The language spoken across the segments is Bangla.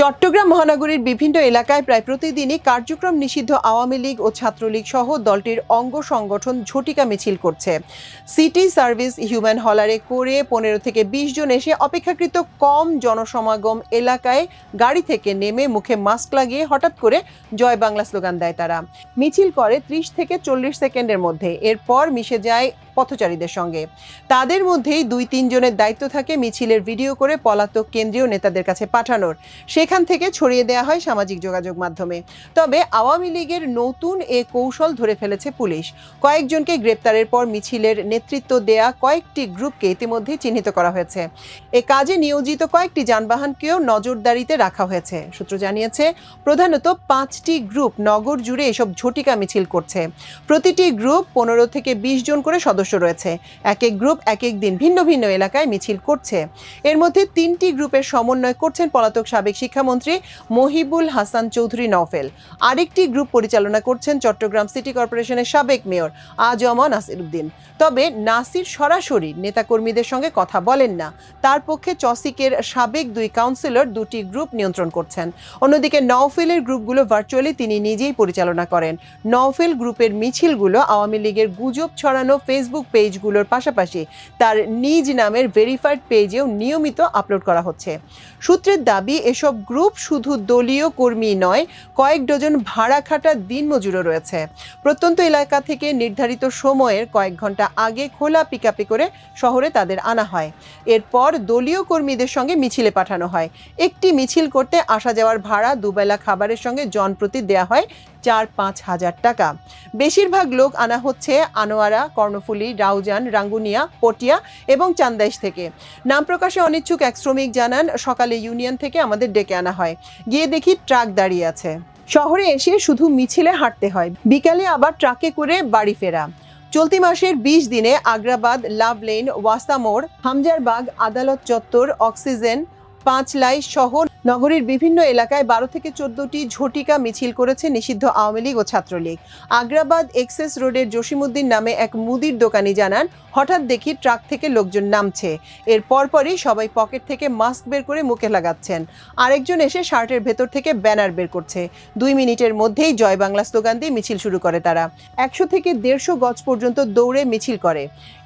চট্টগ্রাম মহানগরীর বিভিন্ন এলাকায় প্রায় প্রতিদিনই কার্যক্রম নিষিদ্ধ আওয়ামী লীগ ও ছাত্রলীগ সহ দলটির অঙ্গ সংগঠন ঝটিকা মিছিল করছে। সিটি সার্ভিস হিউম্যান হলারে করে পনেরো থেকে বিশ জন এসে অপেক্ষাকৃত কম জনসমাগম এলাকায় গাড়ি থেকে নেমে মুখে মাস্ক লাগিয়ে হঠাৎ করে জয় বাংলা স্লোগান দেয় তারা। মিছিল করে ত্রিশ থেকে চল্লিশ সেকেন্ডের মধ্যে। এরপর মিশে যায় পথচারীদের সঙ্গে। তাদের মধ্যেই দুই তিনজনের দায়িত্ব থাকে মিছিলের ভিডিও করে পলাতক কেন্দ্রীয় নেতাদের কাছে পাঠানোর। সেখান থেকে ছড়িয়ে দেওয়া হয় সামাজিক যোগাযোগ মাধ্যমে। তবে আওয়ামী লীগের নতুন এ কৌশল ধরে ফেলেছে পুলিশ। কয়েকজনকে গ্রেপ্তারের পর মিছিলের নেতৃত্ব দেয়া কয়েকটি গ্রুপকে ইতিমধ্যেই চিহ্নিত করা হয়েছে। এ কাজে নিয়োজিত কয়েকটি যানবাহনকেও নজরদারিতে রাখা হয়েছে। সূত্র জানিয়েছে, প্রধানত পাঁচটি গ্রুপ নগর জুড়ে এসব ঝটিকা মিছিল করছে। প্রতিটি গ্রুপ পনেরো থেকে বিশ জন করে সদস্য রয়েছে। এক এক গ্রুপ এক এক দিন ভিন্ন ভিন্ন এলাকায় মিছিল করছে। এর মধ্যে তিনটি গ্রুপের সমন্বয় করছেন পলাতক সাবেক শিক্ষামন্ত্রী মহিবুল হাসান চৌধুরী নওফেল। আরেকটি গ্রুপ পরিচালনা করছেন চট্টগ্রাম সিটি কর্পোরেশনের সাবেক মেয়র আজমা নাসির উদ্দিন তবে নাসির সরাসরি নেতাকর্মীদের সঙ্গে কথা বলেন না। তার পক্ষে চসিকের সাবেক দুই কাউন্সিলর দুটি গ্রুপ নিয়ন্ত্রণ করছেন। অন্যদিকে নওফেলের গ্রুপগুলো ভার্চুয়ালি তিনি নিজেই পরিচালনা করেন। নওফেল গ্রুপের মিছিলগুলো আওয়ামী লীগের গুজব ছড়ানো ফেসবুক পেজগুলোর পাশাপাশি তার নিজ নামের ভেরিফাইড পেজেও নিয়মিত আপলোড করা হচ্ছে। সূত্রের দাবি, এসব গ্রুপ শুধু দলীয় কর্মী নয়, কয়েক ডজন ভাড়া খাটা দিনমজুরও রয়েছে। প্রত্যন্ত এলাকা থেকে নির্ধারিত সময়ের কয়েক ঘণ্টা আগে খোলা পিকআপে করে শহরে তাদের আনা হয়। এরপর দলীয় কর্মীদের সঙ্গে মিছিলে পাঠানো হয়। একটি মিছিল করতে আসা যাওয়ার ভাড়া দুবেলা খাবারের সঙ্গে জনপ্রতি দেয়া হয়। চার পাঁচ হাজার টাকা। বেশিরভাগ লোক আনা হচ্ছে আনোয়ারা, কর্ণফুলী, রাউজান, রাঙ্গুনিয়া, পটিয়া এবং চান্দাইশ থেকে। নাম প্রকাশে অনিচ্ছুক এক শ্রমিক জানান, সকালে ইউনিয়ন থেকে আমাদের ডেকে আনা হয়। গিয়ে দেখি ট্রাক দাঁড়িয়ে আছে। শহরে এসে শুধু মিছিলে হাঁটতে হয়। বিকালে আবার ট্রাকে করে বাড়ি ফেরা। চলতি মাসের বিশ দিনে আগ্রাবাদ লাভ লেন ওয়াস্তামোড় হামজারবাগ, আদালত চত্বর, অক্সিজেন, পাঁচলাই সহ নগরীর বিভিন্ন এলাকায় বারো থেকে চোদ্দটি ঝটিকা মিছিল করেছে নিষিদ্ধ আওয়ামী লীগ ও ছাত্রলীগ। আগ্রাবাদ এক্সেস রোডের জসিমুদ্দিন নামে এক মুদির দোকানি জানান, হঠাৎ দেখি ট্রাক থেকে লোকজন নামছে। এর পরপরই সবাই পকেট থেকে মাস্ক বের করে মুখে লাগাচ্ছেন। আরেকজন এসে শার্টের ভেতর থেকে ব্যানার বের করছে। দুই মিনিটের মধ্যেই জয় বাংলা স্লোগান দিয়ে মিছিল শুরু করে তারা। একশো থেকে দেড়শো গজ পর্যন্ত দৌড়ে মিছিল করে।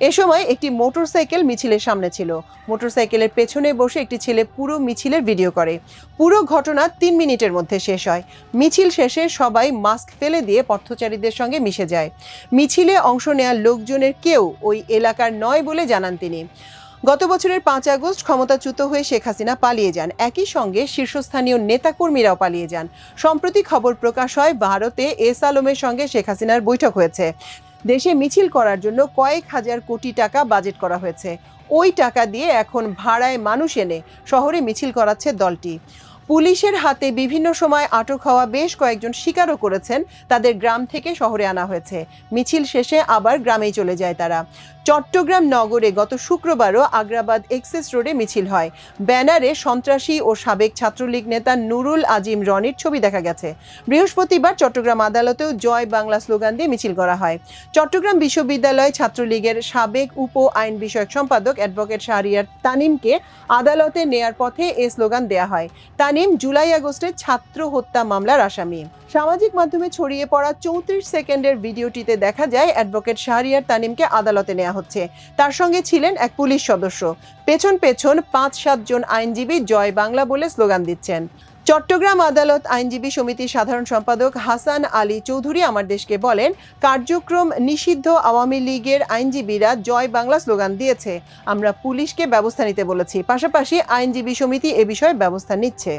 এ সময় একটি মোটরসাইকেল মিছিলের সামনে ছিল। মোটরসাইকেলের পেছনে বসে একটি ছেলে পুরো মিছিলের ভিডিও করে। পুরো ঘটনা তিন মিনিটের মধ্যে শেষ হয়। মিছিল শেষে সবাই মাস্ক ফেলে দিয়ে পথচারীদের সঙ্গে মিশে যায়। মিছিলে অংশ নেওয়া লোকজনের কেউ ওই এলাকার নয় বলে জানান তিনি। গত বছরের পাঁচ আগস্ট ক্ষমতাচ্যুত হয়ে শেখ হাসিনা পালিয়ে যান। একই সঙ্গে শীর্ষস্থানীয় নেতাকর্মীরাও পালিয়ে যান। সম্প্রতি খবর প্রকাশ হয়, ভারতে এস আলমের সঙ্গে শেখ হাসিনার বৈঠক হয়েছে। দেশে মিছিল করার জন্য কয়েক হাজার কোটি টাকা বাজেট করা হয়েছে। ওই টাকা দিয়ে এখন ভাড়ায় মানুষ এনে শহরে মিছিল করাচ্ছে দলটি। পুলিশের হাতে বিভিন্ন সময় আটক হওয়া বেশ কয়েকজন স্বীকারও করেছেন, তাদের গ্রাম থেকে শহরে আনা হয়েছে। মিছিল শেষে আবার গ্রামেই চলে যায় তারা। চট্টগ্রাম নগরে গত শুক্রবারও আগ্রাবাদ এক্সেস রোডে মিছিল হয়। ব্যানারে সন্ত্রাসী ও সাবেক ছাত্রলীগ নেতা নুরুল আজিম রনির ছবি দেখা গেছে। বৃহস্পতিবার চট্টগ্রাম আদালতেও জয় বাংলা স্লোগান দিয়ে মিছিল করা হয়। চট্টগ্রাম বিশ্ববিদ্যালয় ছাত্রলীগের সাবেক উপ আইন বিষয়ক সম্পাদক অ্যাডভোকেট শাহরিয়ার তানিমকে আদালতে নেয়ার পথে এ স্লোগান দেয়া হয়। তানিম জুলাই আগস্টে ছাত্র হত্যা মামলার আসামি। সামাজিক মাধ্যমে ছড়িয়ে পড়া চৌত্রিশ সেকেন্ডের ভিডিওটিতে দেখা যায়, অ্যাডভোকেট শাহরিয়ার তানিমকে আদালতে নেওয়া হচ্ছে। তার সঙ্গে ছিলেন এক পুলিশ সদস্য। পেছন পেছন পাঁচ সাতজন আইনজীবী জয় বাংলা বলে স্লোগান দিচ্ছেন। চট্টগ্রাম আদালত আইনজীবী সমিতির সাধারণ সম্পাদক হাসান আলী চৌধুরী আমার দেশকে বলেন, কার্যক্রম নিষিদ্ধ আওয়ামী লীগের আইনজীবীরা জয় বাংলা স্লোগান দিয়েছে। আমরা পুলিশকে ব্যবস্থা নিতে বলেছি। পাশাপাশি আইনজীবী সমিতি এ বিষয়ে ব্যবস্থা নিচ্ছে।